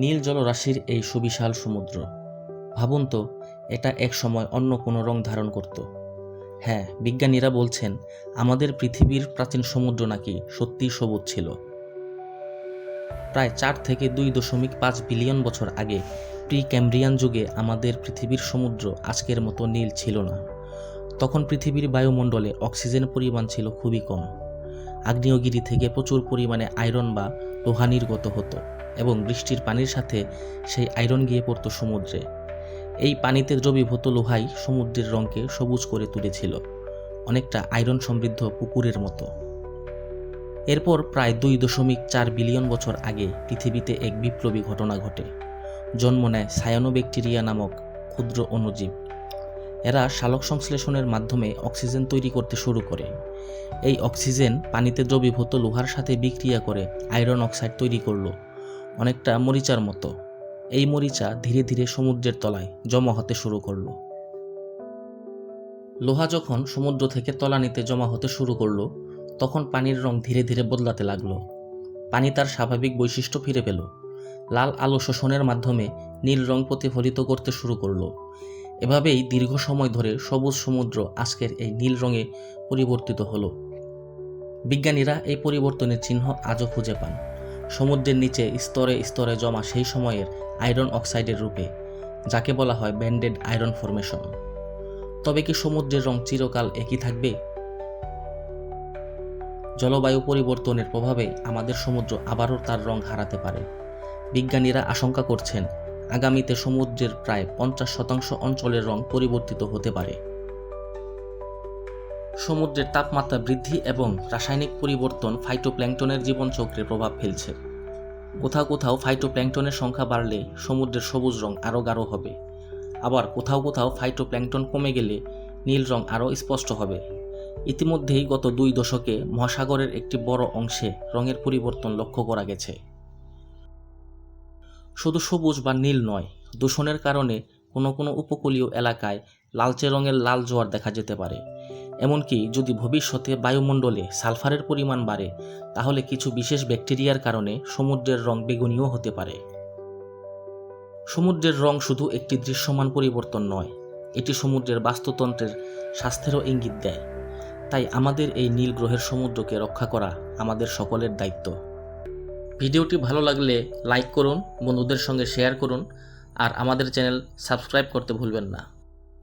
নীল জলরাশির এই সুবিশাল সমুদ্র। ভাবুন তো, এটা এক সময় অন্য কোনো রং ধারণ করত। হ্যাঁ বিজ্ঞানীরা বলছেন, আমাদের পৃথিবীর প্রাচীন সমুদ্র নাকি সত্যিই সবুজ ছিল। প্রায় চার থেকে দুই দশমিক পাঁচ বিলিয়ন বছর আগে প্রি ক্যাম্ব্রিয়ান যুগে আমাদের পৃথিবীর সমুদ্র আজকের মতো নীল ছিল না। তখন পৃথিবীর বায়ুমণ্ডলে অক্সিজেন পরিমাণ ছিল খুবই কম। আগ্নেয়গিরি থেকে প্রচুর পরিমাণে আয়রন বা লোহা নির্গত হতো। এবং বৃষ্টির পানির সাথে সেই আয়রন গিয়ে পড়তো সমুদ্রে। এই পানিতে দ্রবীভূত লোহাই সমুদ্রের রঙকে সবুজ করে তুলেছিল, অনেকটা আয়রন সমৃদ্ধ পুকুরের মতো। এরপর প্রায় দুই দশমিক চার বিলিয়ন বছর আগে পৃথিবীতে এক বিপ্লবী ঘটনা ঘটে। জন্ম নেয় সায়ানোব্যাকটেরিয়া নামক ক্ষুদ্র অণুজীব। এরা শালক সংশ্লেষণের মাধ্যমে অক্সিজেন তৈরি করতে শুরু করে। এই অক্সিজেন পানিতে দ্রবীভূত লোহার সাথে বিক্রিয়া করে আয়রন অক্সাইড তৈরি করল। অনেকটা মরিচার মতো। এই মরিচা ধীরে ধীরে সমুদ্রের তলায় জমা হতে শুরু করল। লোহা যখন সমুদ্র থেকে তলানিতে জমা হতে শুরু করল, তখন পানির রং ধীরে ধীরে বদলাতে লাগল। পানি তার স্বাভাবিক বৈশিষ্ট্য ফিরে পেল। লাল আলো শোষণের মাধ্যমে নীল রং প্রতিফলিত করতে শুরু করল। এভাবেই দীর্ঘ সময় ধরে সবুজ সমুদ্র আজকের এই নীল রঙে পরিবর্তিত হলো। বিজ্ঞানীরা এই পরিবর্তনের চিহ্ন আজও খুঁজে পান। সমুদ্রের নিচে স্তরে স্তরে জমা সেই সময়ের আয়রন অক্সাইডের রূপে, যাকে বলা হয় ব্যান্ডেড আয়রন ফরমেশন। তবে কি সমুদ্রের রং চিরকাল একই থাকবে? জলবায়ু পরিবর্তনের প্রভাবে আমাদের সমুদ্র আবারও তার রং হারাতে পারে। বিজ্ঞানীরা আশঙ্কা করছেন, আগামীতে সমুদ্রের প্রায় পঞ্চাশ শতাংশ অঞ্চলের রং পরিবর্তিত হতে পারে। সমুদ্রের তাপমাত্রা বৃদ্ধি এবং রাসায়নিক পরিবর্তন ফাইটোপ্ল্যাঙ্কটনের জীবনচক্রে প্রভাব ফেলছে। কোথাও কোথাও ফাইটোপ্ল্যাঙ্কটনের সংখ্যা বাড়লে সমুদ্রের সবুজ রং আরও গাঢ় হবে। আবার কোথাও কোথাও ফাইটোপ্ল্যাঙ্কটন কমে গেলে নীল রং আরও স্পষ্ট হবে। ইতিমধ্যেই গত দুই দশকে মহাসাগরের একটি বড় অংশে রঙের পরিবর্তন লক্ষ্য করা গেছে। শুধু সবুজ বা নীল নয়, দূষণের কারণে কোনো কোনো উপকূলীয় এলাকায় লালচে রঙের লাল জোয়ার দেখা যেতে পারে। এমনকি যদি ভবিষ্যতে বায়ুমণ্ডলে সালফারের পরিমাণ বাড়ে, তাহলে কিছু বিশেষ ব্যাকটেরিয়ার কারণে সমুদ্রের রং বেগুনিও হতে পারে। সমুদ্রের রং শুধু একটি দৃশ্যমান পরিবর্তন নয়, এটি সমুদ্রের বাস্তুতন্ত্রের স্বাস্থ্যেরও ইঙ্গিত দেয়। তাই আমাদের এই নীল গ্রহের সমুদ্রকে রক্ষা করা আমাদের সকলের দায়িত্ব। ভিডিওটি ভালো লাগলে লাইক করুন, বন্ধুদের সঙ্গে শেয়ার করুন, আর আমাদের চ্যানেল সাবস্ক্রাইব করতে ভুলবেন না।